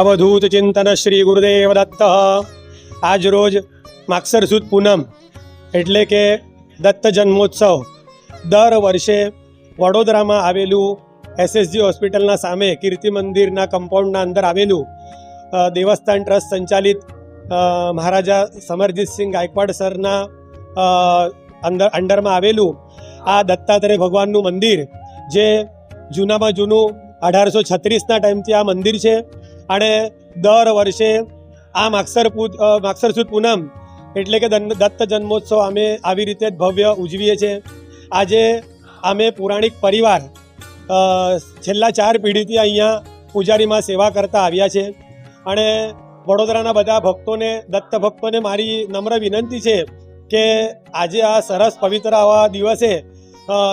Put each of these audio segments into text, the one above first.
અવધૂત ચિંતન શ્રી ગુરુદેવ દત્ત આજ રોજ માક્ષર સુદ પૂનમ એટલે કે દત્ત જન્મોત્સવ. દર વર્ષે વડોદરામાં આવેલું એસએસજી હોસ્પિટલના સામે કીર્તિ મંદિરના કમ્પાઉન્ડના અંદર આવેલું દેવસ્થાન ટ્રસ્ટ સંચાલિત મહારાજા સમરજીતસિંહ ગાયકવાડ સરના અંદર, અંડરમાં આવેલું આ દત્તાત્રેય ભગવાનનું મંદિર, જે જૂનામાં જૂનું અઢારસો છત્રીસના ટાઈમથી આ મંદિર છે અને દર વર્ષે આ માગસર પૂત અ, માગસર સુદ પૂનમ એટલે કે દત્ત જન્મોત્સવ અમે આવી રીતે ભવ્ય ઉજવીએ છીએ. આજે અમે પુરાણિક પરિવાર છેલ્લા ચાર પેઢીથી અહીંયા પૂજારીમાં સેવા કરતા આવ્યા છે અને વડોદરાના બધા ભક્તોને દત્ત ભક્તોને મારી નમ્ર વિનંતી છે કે આજે આ સરસ પવિત્ર આવા દિવસે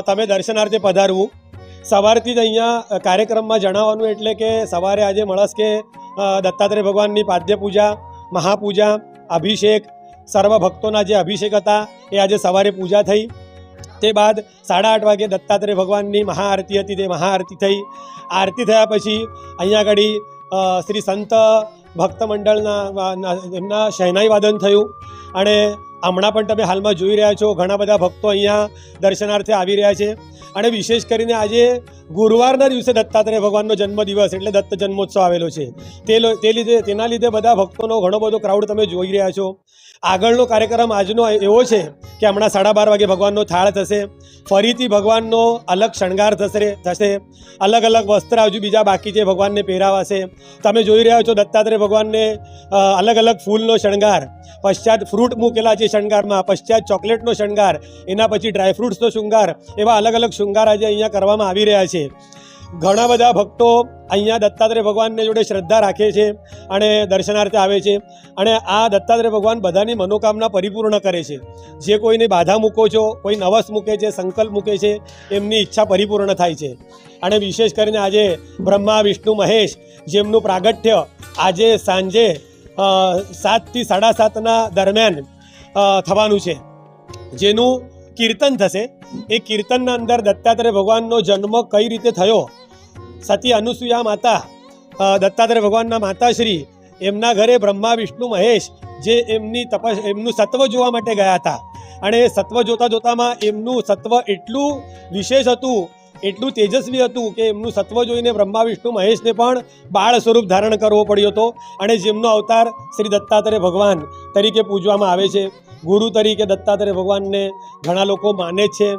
તમે દર્શનાર્થે પધારવું. સવારથી જ અહીંયા કાર્યક્રમમાં જણાવવાનું એટલે કે સવારે આજે મળસ કે દત્તાત્રેય ભગવાનની પાદ્ય પૂજા, મહાપૂજા, અભિષેક, સર્વ ભક્તોના જે અભિષેક હતા, એ આજે સવારે પૂજા થઈ. તે બાદ સાડા આઠ વાગે દત્તાત્રેય ભગવાનની મહાઆરતી હતી, તે મહાઆરતી થઈ. આરતી થયા પછી અહીંયા આગળ શ્રી સંત ભક્ત મંડળના એમના શહેનાઈ વાદન થયું અને હમણાં પણ તમે હાલમાં જોઈ રહ્યા છો, ઘણા બધા ભક્તો અહીંયા દર્શનાર્થે આવી રહ્યા છે. અને વિશેષ કરીને આજે ગુરુવારના દિવસે દત્તાત્રેય ભગવાનનો જન્મદિવસ એટલે દત્ત જન્મોત્સવ આવેલો છે. તે તે લીધે, તેના લીધે બધા ભક્તોનો ઘણો બધો ક્રાઉડ તમે જોઈ રહ્યા છો. આગળનો કાર્યક્રમ આજનો એવો છે કે હમણાં સાડા બાર વાગે ભગવાનનો થાળ થશે, ફરીથી ભગવાનનો અલગ શણગાર થશે થશે. અલગ અલગ વસ્ત્ર હજુ બીજા બાકી છે, ભગવાનને પહેરાવાશે. તમે જોઈ રહ્યા છો દત્તાત્રેય ભગવાનને અલગ અલગ ફૂલનો શણગાર. પશ્ચાત ફ્રૂટ મૂકેલા છે શણગારમાં પશ્ચાત ચોકલેટનો શણગાર, એના પછી ડ્રાયફ્રૂટ્સનો શૃંગાર એવા અલગ અલગ શૃંગાર આજે અહીંયા કરવામાં આવી રહ્યા છે. ઘણા બધા ભક્તો અહીંયા દત્તાત્રેય ભગવાનને જોડે શ્રદ્ધા રાખે છે અને દર્શનાર્થે આવે છે અને આ દત્તાત્રેય ભગવાન બધાની મનોકામના પરિપૂર્ણ કરે છે. જે કોઈને બાધા મૂકો છો, કોઈ નવસ મૂકે છે, સંકલ્પ મૂકે છે, એમની ઈચ્છા પરિપૂર્ણ થાય છે. અને વિશેષ કરીને આજે બ્રહ્મા, વિષ્ણુ, મહેશ જેમનું પ્રાગટ્ય આજે સાંજે સાતથી સાડા સાતના દરમિયાન થવાનું છે. જેનું કીર્તન થશે. એ કીર્તનના અંદર દત્તાત્રેય ભગવાનનો જન્મ કઈ રીતે થયો? સતી અનુસૂયા માતા દત્તાત્રેય ભગવાનના માતાશ્રી, એમના ઘરે બ્રહ્મા, વિષ્ણુ, મહેશ, જે એમની તપસ, એમનું સત્વ જોવા માટે ગયા હતા. અને એ સત્વ જોતા જોતામાં એમનું સત્વ એટલું વિશેષ હતું એટલું તેજસ્વી હતું કે એમનું સત્વ જોઈને બ્રહ્મા, વિષ્ણુ, મહેશને પણ બાળ સ્વરૂપ ધારણ કરવો પડ્યો હતો અને જેમનો અવતાર શ્રી દત્તાત્રેય ભગવાન તરીકે પૂજવામાં આવે છે. ગુરુ તરીકે દત્તાત્રેય ભગવાનને ઘણા લોકો માને છે.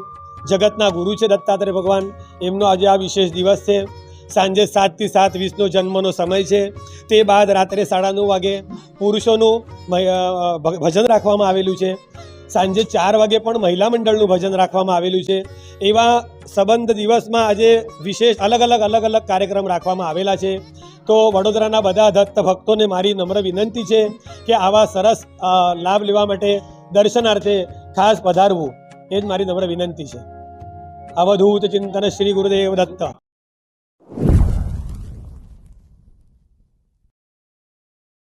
જગતના ગુરુ છે દત્તાત્રેય ભગવાન. એમનો આજે આ વિશેષ દિવસ છે. સાંજે સાતથી સાત વીસનો જન્મનો સમય છે. તે બાદ રાત્રે સાડા નવ વાગે પુરુષોનું ભજન રાખવામાં આવેલું છે. સાંજે ચાર વાગે પણ મહિલા મંડળનું ભજન રાખવામાં આવેલું છે. એવા સંબંધ દિવસમાં આજે વિશેષ અલગ અલગ અલગ અલગ કાર્યક્રમ રાખવામાં આવેલા છે. તો વડોદરાના બધા દત્ત ભક્તોને મારી નમ્ર વિનંતી છે કે આવા સરસ લાભ લેવા માટે દર્શનાર્થે ખાસ પધારવું. એ જ મારી નમ્ર વિનંતી છે. અવધૂત ચિંતન શ્રી ગુરુદેવ દત્ત.